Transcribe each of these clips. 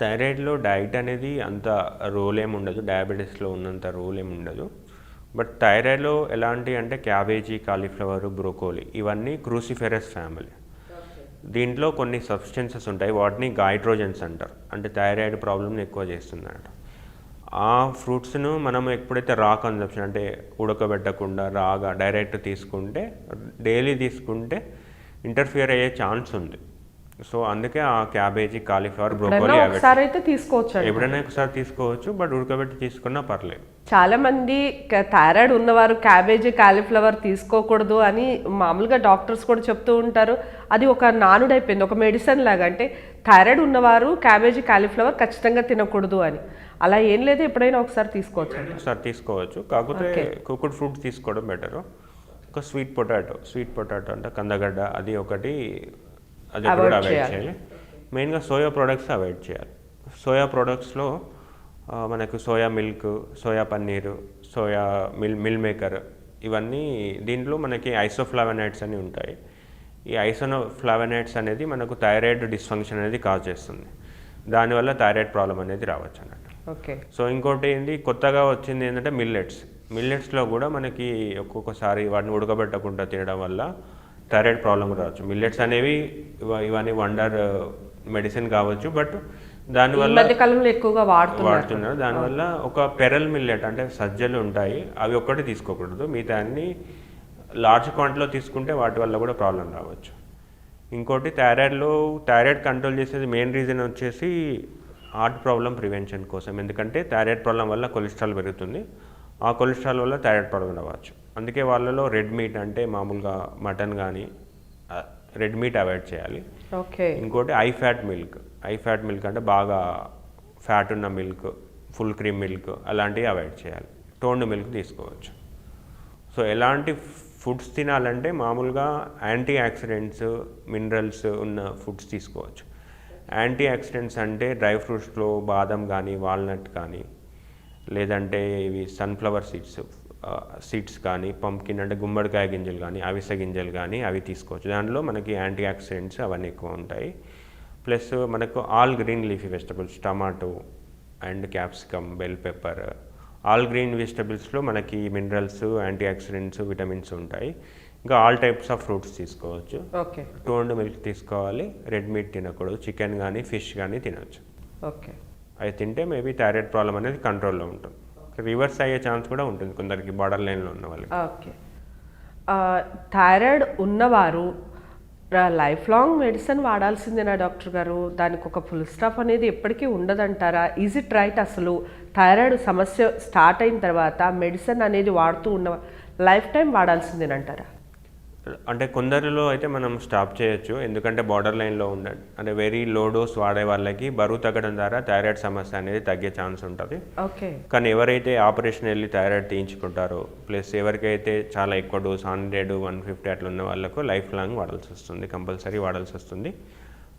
థైరాయిడ్లో diet అనేది అంత role ఏమి ఉండదు డయాబెటీస్లో ఉన్నంత రోల్ ఏమి ఉండదు. బట్ థైరాయిడ్లో ఎలాంటి అంటే క్యాబేజీ కాలీఫ్లవర్ బ్రోకోలీ ఇవన్నీ క్రూసిఫెరస్ ఫ్యామిలీ. దీంట్లో కొన్ని సబ్స్టెన్సెస్ ఉంటాయి వాటిని గైట్రోజన్స్ అంటారు. అంటే థైరాయిడ్ ప్రాబ్లమ్ని ఎక్కువ చేస్తుందన్నమాట. ఆ ఫ్రూట్స్ను మనం ఎప్పుడైతే రా కన్జప్షన్ అంటే ఉడకబెట్టకుండా రాగా డైరెక్ట్ తీసుకుంటే డైలీ తీసుకుంటే ఇంటర్ఫియర్ అయ్యే ఛాన్స్ ఉంది. సో అందుకే ఆ క్యాబేజీ కాలీఫ్లవర్ బ్రోకోలీ ఒకసారి అయితే తీసుకోవచ్చు. ఎప్పుడైనా ఒకసారి తీసుకోవచ్చు బట్ ఉడకబెట్టి తీసుకున్నా పర్లేదు. చాలా మంది థైరాయిడ్ ఉన్నవారు క్యాబేజీ కాలీఫ్లవర్ తీసుకోకూడదు అని మామూలుగా డాక్టర్స్ కూడా చెప్తూ ఉంటారు. అది ఒక నానుడైపోయింది ఒక మెడిసిన్ లాగా. అంటే థైరాయిడ్ ఉన్నవారు క్యాబేజీ కాలీఫ్లవర్ ఖచ్చితంగా తినకూడదు అని. అలా ఏం లేదు ఎప్పుడైనా ఒకసారి తీసుకోవచ్చు. ఒకసారి తీసుకోవచ్చు. కాకపోతే కుకుడ్ ఫ్రూట్ తీసుకోవడం బెటర్ ఒక స్వీట్ పొటాటో స్వీట్ పొటాటో అంటే కందగడ్డ అది ఒకటి అది కూడా అవాయిడ్ చేయాలి. మెయిన్గా సోయా ప్రోడక్ట్స్ అవాయిడ్ చేయాలి. సోయా ప్రోడక్ట్స్లో మనకు soya milk soya paneer soya milk milk maker ఇవన్నీ దీంట్లో మనకి ఐసోఫ్లావనైడ్స్ అని ఉంటాయి. ఈ ఐసోఫ్లావనైడ్స్ అనేది మనకు థైరాయిడ్ డిస్ఫంక్షన్ అనేది కాజ్ చేస్తుంది. దానివల్ల థైరాయిడ్ ప్రాబ్లం అనేది రావచ్చు అన్నట్టు. ఓకే. సో ఇంకోటి ఏంటి కొత్తగా వచ్చింది ఏంటంటే మిల్లెట్స్ మిల్లెట్స్లో కూడా మనకి ఒక్కొక్కసారి వాటిని ఉడకబెట్టకుండా తినడం వల్ల థైరాయిడ్ ప్రాబ్లం రావచ్చు. మిల్లెట్స్ అనేవి ఇవ- ఇవన్నీ వండర్ మెడిసిన్ కావచ్చు బట్ దానివల్ల కాలంలో ఎక్కువగా వాడుతున్నారు. వాడుతున్నారు. దానివల్ల ఒక పెరల్ మిల్లెట్ అంటే సజ్జలు ఉంటాయి అవి ఒక్కటి తీసుకోకూడదు. మిగతా అన్ని లార్జ్ క్వాంటిటీలో తీసుకుంటే వాటి వల్ల కూడా ప్రాబ్లం రావచ్చు. ఇంకోటి థైరాయిడ్లో థైరాయిడ్ కంట్రోల్ చేసేది మెయిన్ రీజన్ వచ్చేసి హార్ట్ ప్రాబ్లం ప్రివెన్షన్ కోసం. ఎందుకంటే థైరాయిడ్ ప్రాబ్లం వల్ల కొలెస్ట్రాల్ పెరుగుతుంది. ఆ కొలెస్ట్రాల్ వల్ల థైరాయిడ్ ప్రాబ్లం రావచ్చు. అందుకే వాళ్ళలో రెడ్ మీట్ అంటే మామూలుగా మటన్ కానీ రెడ్ మీట్ అవాయిడ్ చేయాలి. ఓకే. ఇంకోటి high fat milk. High fat milk అంటే బాగా ఫ్యాట్ ఉన్న మిల్క్ ఫుల్ క్రీమ్ మిల్క్ అలాంటివి అవాయిడ్ చేయాలి. టోన్డ్ మిల్క్ తీసుకోవచ్చు. సో ఎలాంటి ఫుడ్స్ తినాలంటే మామూలుగా యాంటీ ఆక్సిడెంట్స్ మినరల్స్ ఉన్న ఫుడ్స్ తీసుకోవచ్చు. యాంటీ ఆక్సిడెంట్స్ అంటే డ్రై ఫ్రూట్స్లో బాదం కానీ వాల్నట్ కానీ లేదంటే ఇవి సన్ఫ్లవర్ సీడ్స్ సీడ్స్ కానీ పంకిన్ అంటే గుమ్మడికాయ గింజలు కానీ అవిసె గింజలు కానీ అవి తీసుకోవచ్చు. దాంట్లో మనకి యాంటీ ఆక్సిడెంట్స్ అవన్నీ ఎక్కువ ఉంటాయి. ప్లస్ మనకు all green leafy vegetables tomato and capsicum bell pepper all green వెజిటబుల్స్లో మనకి మినరల్స్ యాంటీ ఆక్సిడెంట్స్ విటమిన్స్ ఉంటాయి. ఇంకా ఆల్ టైప్స్ ఆఫ్ ఫ్రూట్స్ తీసుకోవచ్చు. ఓకే. టోన్డ్ మిల్క్ తీసుకోవాలి. రెడ్ మీట్ తినకూడదు. చికెన్ కానీ ఫిష్ కానీ తినవచ్చు ఓకే. అవి తింటే మేబీ థైరాయిడ్ ప్రాబ్లం అనేది కంట్రోల్లో ఉంటుంది. రివర్స్ అయ్యే ఛాన్స్ కూడా ఉంటుంది కొందరికి బార్డర్ లైన్లో ఉన్న వాళ్ళకి. ఓకే. థైరాయిడ్ ఉన్నవారు లైఫ్ లాంగ్ మెడిసిన్ వాడాల్సిందేనా డాక్టర్ గారు? దానికి ఒక ఫుల్ స్టాప్ అనేది ఎప్పటికీ ఉండదంటారా? ఈజ్ ఇట్ రైట్ అసలు థైరాయిడ్ సమస్య స్టార్ట్ అయిన తర్వాత మెడిసిన్ అనేది వాడుతూ ఉన్న లైఫ్ టైం వాడాల్సిందేనంటారా? అంటే కొందరిలో అయితే మనం స్టాప్ చేయొచ్చు ఎందుకంటే బార్డర్ లైన్లో ఉండండి అంటే వెరీ లో డోస్ వాడే వాళ్ళకి బరువు తగ్గడం ద్వారా థైరాయిడ్ సమస్య అనేది తగ్గే ఛాన్స్ ఉంటుంది. ఓకే. కానీ ఎవరైతే ఆపరేషన్ వెళ్ళి థైరాయిడ్ తీయించుకుంటారో ప్లస్ ఎవరికైతే చాలా ఎక్కువ డోస్ హండ్రెడ్ వన్ ఫిఫ్టీ అట్లా ఉన్న వాళ్ళకు లైఫ్ లాంగ్ వాడాల్సి వస్తుంది కంపల్సరీ వాడాల్సి వస్తుంది.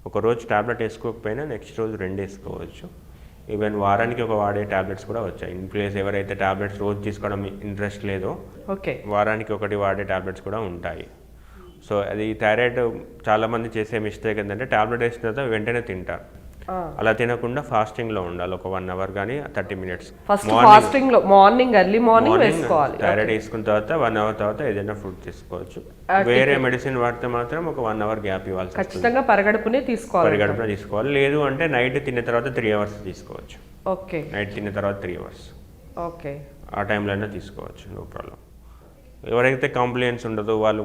ఒక రోజు టాబ్లెట్ వేసుకోకపోయినా నెక్స్ట్ రోజు రెండు వేసుకోవచ్చు. ఈవెన్ వారానికి ఒక వాడే టాబ్లెట్స్ కూడా వచ్చాయి. ఇన్ ప్లేస్ ఎవరైతే టాబ్లెట్స్ రోజు తీసుకోవడం ఇంట్రెస్ట్ లేదో ఓకే. వారానికి ఒకటి వాడే టాబ్లెట్స్ కూడా ఉంటాయి. సో అది థైరాయిడ్ చాలామంది చేసే మిస్టేక్ ఏంటంటే టాబ్లెట్ వేసిన తర్వాత వెంటనే తింటారు. అలా తినకుండా ఫాస్టింగ్లో ఉండాలి. ఒక వన్ అవర్ కానీ థర్టీ మినిట్స్. ఫస్ట్ ఫాస్టింగ్లో మార్నింగ్ ఎర్లీ మార్నింగ్ వేసుకోవాలి. థైరాయిడ్ వేసుకున్న తర్వాత వన్ అవర్ తర్వాత ఏదైనా ఫుడ్ తీసుకోవచ్చు. వేరే మెడిసిన్ వాడితే మాత్రం ఒక వన్ అవర్ గ్యాప్ వస్తుంది. ఖచ్చితంగా పరగడుపునే తీసుకోవాలి. పరిగడుపున తీసుకోవాలి. లేదు అంటే నైట్ తిన్న తర్వాత త్రీ అవర్స్ తీసుకోవచ్చు. ఓకే. నైట్ తిన్న తర్వాత త్రీ అవర్స్. ఓకే. ఆ టైంలో అయినా తీసుకోవచ్చు. నో ప్రాబ్లం ఎవరైతే కంప్లైంట్స్ ఉండదో వాళ్ళు